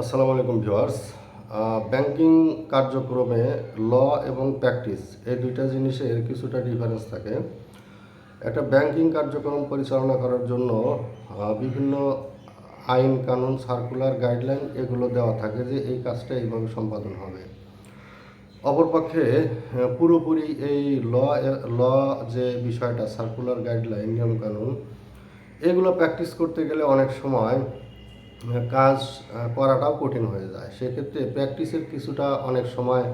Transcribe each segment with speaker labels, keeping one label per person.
Speaker 1: আসসালামু আলাইকুম viewers. Banking কার্যক্রমে ল এবং প্র্যাকটিস, এই দুইটা জিনিসের কিছুটা ডিফারেন্স থাকে। একটা ব্যাংকিং কার্যক্রম পরিচালনা করার জন্য বিভিন্ন আইন, কানুন সার্কুলার গাইডলাইন এগুলো দেওয়া থাকে যে এই কাজটা এইভাবে সম্পাদন হবে। অপরপক্ষে পুরোপুরি এই ল ল যে বিষয়টা সার্কুলার গাইডলাইন নিয়মকানুন, এগুলো প্র্যাকটিস করতে গেলে অনেক সময় কাজ করাটাও কঠিন হয়ে যায়। সেক্ষেত্রে প্র্যাকটিসের কিছুটা অনেক সময়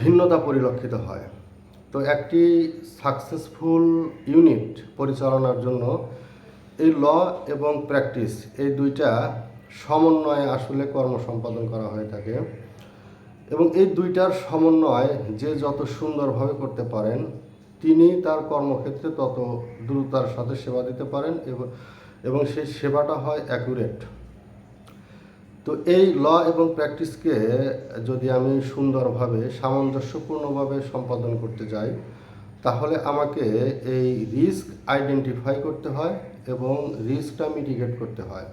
Speaker 1: ভিন্নতা পরিলক্ষিত হয়। তো একটি সাকসেসফুল ইউনিট পরিচালনার জন্য এই ল এবং প্র্যাকটিস এই দুইটা সমন্বয়ে আসলে কর্ম সম্পাদন করা হয়ে থাকে এবং এই দুইটার সমন্বয় যে যত সুন্দরভাবে করতে পারেন, তিনি তার কর্মক্ষেত্রে তত দ্রুততার সাথে সেবা দিতে পারেন এবং এবং সেই সেবাটা হয় অ্যাকুরেট তো এই ল এবং প্র্যাকটিসকে যদি আমি সুন্দরভাবে, সামঞ্জস্যপূর্ণভাবে সম্পাদন করতে যাই, তাহলে আমাকে এই রিস্ক আইডেন্টিফাই করতে হয় এবং রিস্কটা মিটিগেট করতে হয়।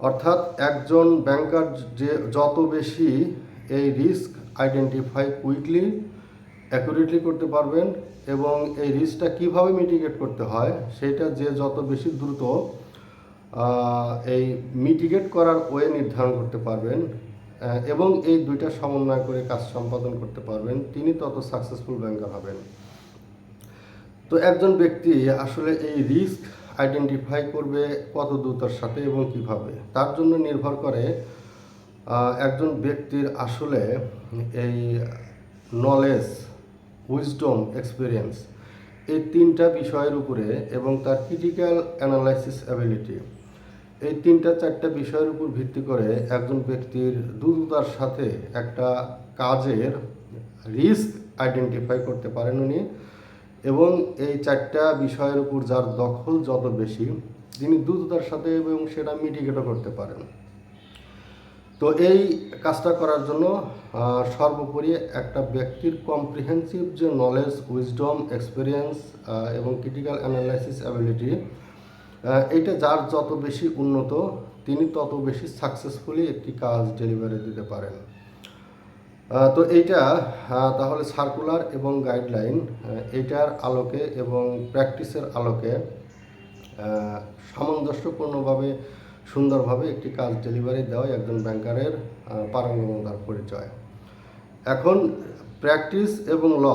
Speaker 1: অর্থাৎ একজন ব্যাংকার যে, যত বেশি এই রিস্ক আইডেন্টিফাই কুইকলি অ্যাকুরেটলি করতে পারবেন এবং এই রিস্কটা কীভাবে মিটিগেট করতে হয় সেটা যে যত বেশি দ্রুত এই মিটিগেট করার ওয়ে নির্ধারণ করতে পারবেন এবং এই দুইটা সমন্বয় করে কাজ সম্পাদন করতে পারবেন, তিনি তত সাকসেসফুল ব্যাংকার হবেন। তো একজন ব্যক্তি আসলে এই রিস্ক আইডেন্টিফাই করবে কত দ্রুতার সাথে এবং কীভাবে? তার জন্য নির্ভর করে একজন ব্যক্তির আসলে এই নলেজ উইজডম এক্সপিরিয়েন্স এই তিনটা বিষয়ের উপরে এবং তার ক্রিটিক্যাল অ্যানালাইসিস অ্যাবিলিটি এই তিনটা চারটা বিষয়ের উপর ভিত্তি করে একজন ব্যক্তির দ্রুততার সাথে একটা কাজের রিস্ক আইডেন্টিফাই করতে পারেন উনি এবং এই চারটা বিষয়ের উপর যার দখল যত বেশি, তিনি দ্রুততার সাথে এবং সেটা মিটিগেটও করতে পারেন। তো এই কাজটা করার জন্য সর্বোপরি একটা ব্যক্তির কম্প্রিহেন্সিভ যে নলেজ উইজডম এক্সপিরিয়েন্স এবং ক্রিটিক্যাল অ্যানালাইসিস অ্যাবিলিটি এইটা যার যত বেশি উন্নত, তিনি তত বেশি সাকসেসফুলি একটি কাজ ডেলিভারি দিতে পারেন। তো এইটা তাহলে সার্কুলার এবং গাইডলাইন এইটার আলোকে এবং প্র্যাকটিসের আলোকে সামঞ্জস্যপূর্ণভাবে সুন্দরভাবে একটি কাজ ডেলিভারি দেওয়াই একজন ব্যাংকারের পারঙ্গমতার পরিচয়। এখন প্র্যাকটিস এবং ল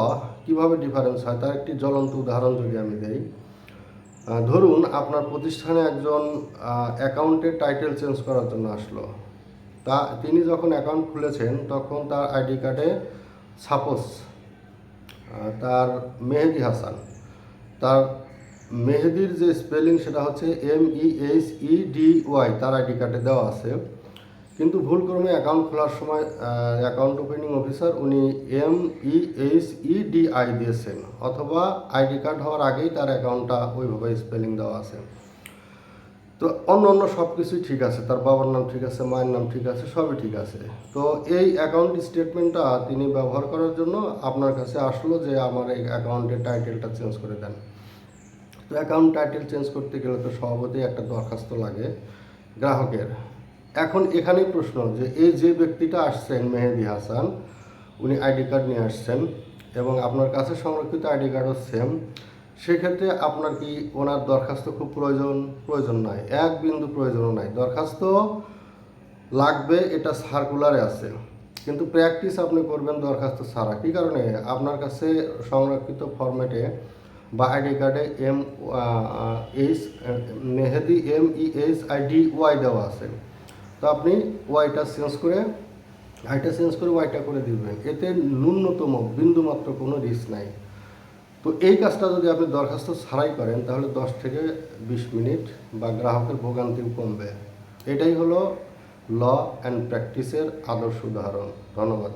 Speaker 1: কীভাবে ডিফারেন্স হয় তার একটি জ্বলন্ত উদাহরণ যদি আমি দেই। ধরুন আপনার প্রতিষ্ঠানে একজন অ্যাকাউন্টের টাইটেল চেঞ্জ করার জন্য আসলো। তা তিনি যখন অ্যাকাউন্ট খুলেছেন, তখন তার আইডি কার্ডে সাপোজ তার মেহেদি হাসান, তার মেহেদির যে স্পেলিং সেটা হচ্ছে M E H E D Y তার আইডি কার্ডে দেওয়া আছে। কিন্তু ভুলক্রমে অ্যাকাউন্ট খোলার সময় অ্যাকাউন্ট ওপেনিং অফিসার উনি M E H E D I দিয়েছেন, অথবা আইডি কার্ড হওয়ার আগেই তার অ্যাকাউন্টটা ওইভাবে স্পেলিং দেওয়া আছে। তো অন্য অন্য সব কিছুই ঠিক আছে, তার বাবার নাম ঠিক আছে, মায়ের নাম ঠিক আছে, সবই ঠিক আছে। তো এই অ্যাকাউন্ট স্টেটমেন্টটা তিনি ব্যবহার করার জন্য আপনার কাছে আসলো যে আমার এই অ্যাকাউন্টের টাইটেলটা চেঞ্জ করে দেন। তো অ্যাকাউন্ট টাইটেল চেঞ্জ করতে গেলে তো স্বভাবতই একটা দরখাস্ত লাগে গ্রাহকের। এখন এখানেই প্রশ্ন যে এই যে ব্যক্তিটা আসছেন মেহেদি হাসান, উনি আইডি কার্ড নিয়ে আসছেন এবং আপনার কাছে সংরক্ষিত আইডি কার্ডও সেম সেক্ষেত্রে আপনার কি ওনার দরখাস্ত খুব প্রয়োজন? প্রয়োজন নাই। এক বিন্দু প্রয়োজনও নাই। দরখাস্ত লাগবে, এটা সার্কুলারে আছে। কিন্তু প্র্যাকটিস আপনি করবেন দরখাস্ত ছাড়া। কী কারণে? আপনার কাছে সংরক্ষিত ফরম্যাটে বা আইডি কার্ডে M H Mehedi, M, E, H I D Y দেওয়া আছে। তো আপনি ওয়াইটা চেঞ্জ করে, আইটা চেঞ্জ করে ওয়াইটা করে দিবেন। এতে ন্যূনতম, বিন্দুমাত্র কোনো রিস্ক নাই। তো এই কাজটা যদি আপনি দরখাস্ত ছাড়াই করেন, তাহলে দশ থেকে বিশ মিনিট বা গ্রাহকের ভোগান্তিও কমবে। এটাই হলো ল অ্যান্ড প্র্যাকটিসের আদর্শ উদাহরণ। ধন্যবাদ।